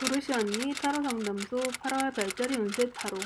도르시 언니 타로 상담소 8월 별자리 운세 타로